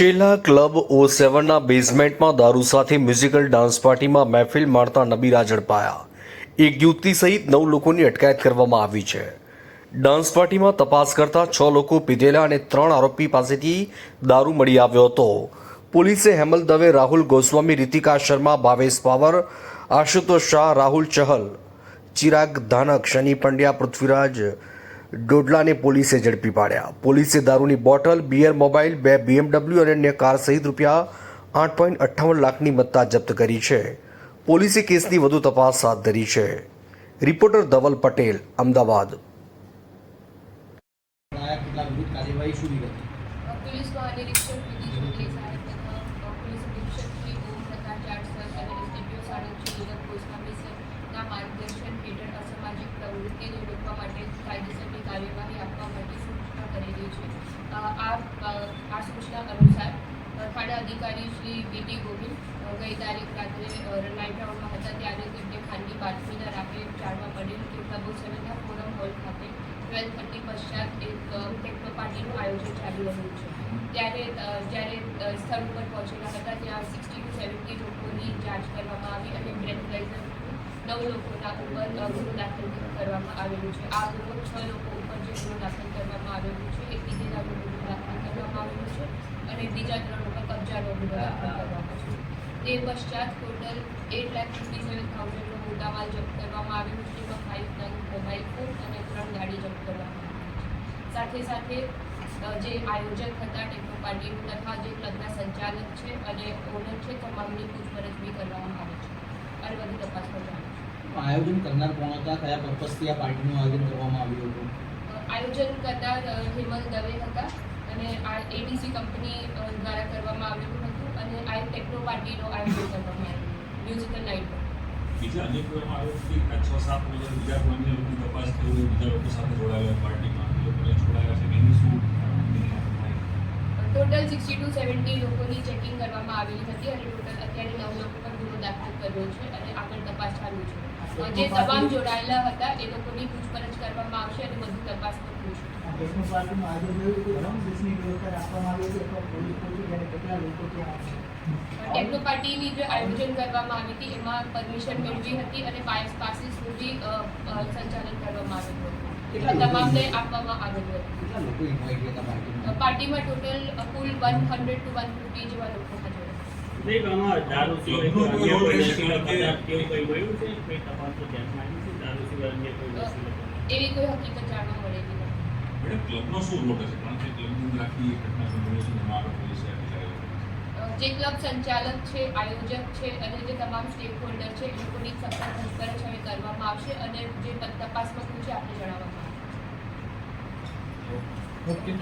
શેલા club ઓ સેવનના બેઝમેન્ટમાં દારૂ સાથે musical dance પાર્ટીમાં મહેફિલ માણતા નબીરા ઝડપાયા. એક યુવતી સહિત નવ લોકોની અટકાયત કરવામાં આવી છે. ડાન્સ પાર્ટીમાં તપાસ કરતા છ લોકો પીધેલા અને ત્રણ આરોપી પાસેથી દારૂ મળી આવ્યો હતો. પોલીસે હેમલ દવે, રાહુલ ગોસ્વામી, રીતિકા શર્મા, ભાવેશ પાવર, આશુતોષ શાહ, રાહુલ ચહલ, ચિરાગ ધાનક, શનિ પંડ્યા, પૃથ્વીરાજ ડોડલાને પોલીસે ઝડપી પાડ્યા. પોલીસે દારૂની બોટલ, બિયર, મોબાઈલ, બે બીએમડબલ્યુ અને અન્ય કાર સહિત રૂપિયા આઠ પોઈન્ટ અઠ્ઠાવન લાખની મત્તા જપ્ત કરી છે. પોલીસે કેસની વધુ તપાસ હાથ ધરી છે. રિપોર્ટર ધવલ પટેલ, અમદાવાદ. પોલીસ રોકવા માટે કાયદેસરની કાર્યવાહી આપવા માટે સૂચના કરેલી છે. આ સૂચના અનુસાર ફાળા અધિકારી શ્રી બીટી ગોવિંદ ગઈ તારીખ રાત્રે નાઇટ રાઉન્ડમાં હતા ત્યારે તેમને ખાનગી બાતમીના રાહે જાણવા મળેલ કે ક્લબો ફોરમ હોલ ખાતે ટ્વેલ્વ થર્ટી પશ્ચાત એક ટેકનો પાર્ટીનું આયોજન ચાલી રહ્યું છે. ત્યારે જ્યારે સ્થળ ઉપર પહોંચેલા હતા ત્યાં સિક્સટી ટુ સેવન્ટી લોકોની જાંચ કરવામાં આવી અને બ્રેથલાઇઝર નવ લોકોના ઉપર ગુનો દાખલ કરવામાં આવેલું છે. આ ગુનો છ લોકો ઉપર જે ગુનો દાખલ કરવામાં આવેલું છે એ બીજેના ગુનો દાખલ કરવામાં આવેલું છે અને બીજા ત્રણ ઉપર કબજાનો ગુનો દાખલ કરવામાં છે. તે પશ્ચાત total eight lakh fifty seven થાઉઝન્ડનો મુદ્દામાલ જપ્ત કરવામાં આવેલું છે. જેમાં ફાઇવ નંગ મોબાઈલ ફોન અને ત્રણ ગાડી જપ્ત કરવામાં આવી સાથે સાથે જે આયોજક હતા ટેકનો પાર્ટીનું તથા જે ક્લબના સંચાલક છે અને ઓનર છે તમામની પૂછપરછ બી કરવામાં આવે છે. અને બધી તપાસ કરવામાં આયોજન કરનાર કોણ હતા? કયા પર્પઝથી આ પાર્ટીનું આયોજન કરવામાં આવ્યું હતું? આયોજન કરનાર હેમલ દવે હતા અને આ એડીસી કંપની દ્વારા કરવામાં આવેલું હતું અને આ ટેકનો પાર્ટીનો આયોજન કરવામાં આવ્યું મ્યુઝિકલ નાઇટ બીજા અનેક કરવામાં આવ્યો કે આ છ સાત લોકો બીજા કોઈ લોકોની તપાસ થઈ બીજા લોકો સાથે જોડાયેલા પાર્ટીમાં એ લોકોને છોડાયા છે. એની શું ટોટલ સિક્સટી ટુ સેવન્ટી લોકોની ચેકિંગ કરવામાં આવેલી હતી અને ટોટલ અત્યારે નવ લોકો પર ગુનો દાખલ કર્યો છે અને આગળ તપાસ ચાલુ છે. જે તમામ જોડાયેલા હતા એ લોકોની પૂછપરછ કરવામાં આવશે અને વધુ તપાસ પણ ટેકનો પાર્ટીનું જે આયોજન કરવામાં આવી હતી એમાં પરમિશન મેળવી હતી અને પાયસ પાસીસનું બી અ, અ, સંચાલન કરવામાં હતું. તમામને આપવામાં હતું અ, પાર્ટીમાં? ટોટલ કુલ one hundred two one fifty જેવા લોકો હતા. નહીં આમાં દારૂ સિવાય કોઈ કોઈ અન્ય રોલ રહેશે પ્રદર્શન કારણ કે- પદાર્થ કેવું કંઈ મળ્યું છે? કંઈ તપાસમાં ધ્યાનમાં આવ્યું છે? દારૂ સિવાય અન્ય કોઈ વસ્તુ એવી કોઈ હકીકત જાણવા મળેલી નથી. મેડમ ક્લબનો શું રોલ હશે કારણ કે ક્લબની અંદર ઘટના સંભળાય છે એમાં આગળ પોલીસે વિચારેલું અ, જે ક્લબ સંચાલક છે આયોજક છે અને જે તમામ સ્ટેક હોલ્ડર છે એ લોકોની સખત પૂછપરછ હવે કરવામાં આવશે અને જે તપાસ તપાસમાં છે આપણે જણાવવામાં આવશે. ઓકે.